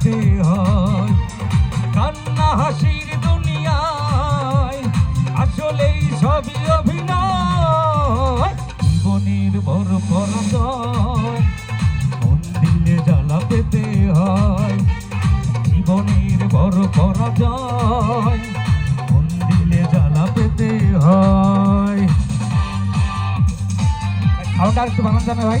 যেতে হয় কান্না হাসির দুনিয়ায়, আসলেই সবই অভিনয়। জীবনের বড় পরদয় মন জ্বালা পেতে হয়। জীবনের বড় পরাজয়, মন দিলে জ্বালা পেতে হয়। খাওয়াটা একটু বানান জানে ভাই।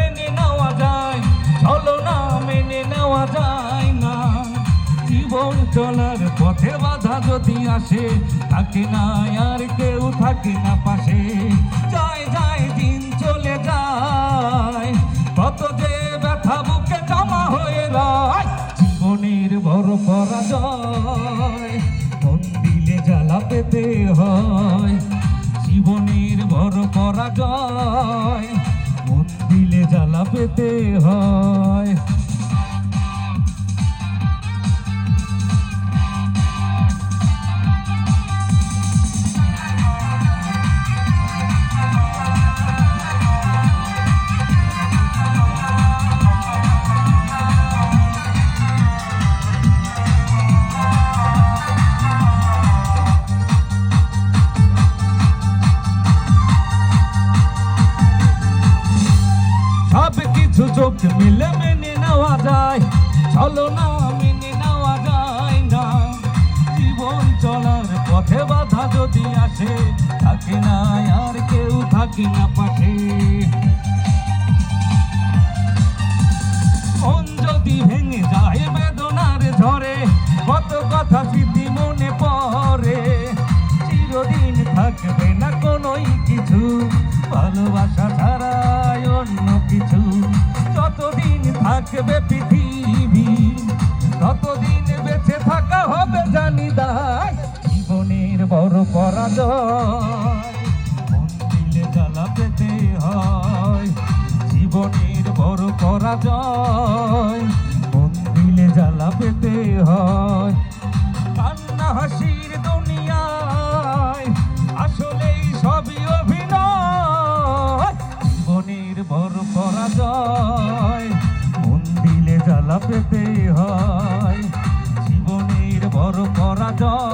জীবন চলার পথে বাধা যদি আসে, থাকে না আর কেউ, থাকে না পাশে। যায় যায়, দিন চলে যায়। কত যে ব্যথা বুকে জমা হয়ে রয় জীবনের বড় পরাজয়। মন দিলে জ্বালা পেতে হয়, জীবনের বড় পরাজয়। মন দিলে জ্বালা পেতে হয়। চোখ মিলে মেনে নেওয়া যায়। চলো না, মেনে নেওয়া যায় না। জীবন চলার পথে বাধা যদি আসে, থাকে না আর কেউ, থাকে না পাশে। মন যদি ভেঙে যায় বাঁচবে পৃথিবী। ততদিন বেঁচে থাকা হবে জানি দায় জীবনের বড় পরাজয়। দিলে জ্বালা পেতে হয়, জীবনের বড় পরাজয়। মন দিলে জ্বালা পেতে হয়। 都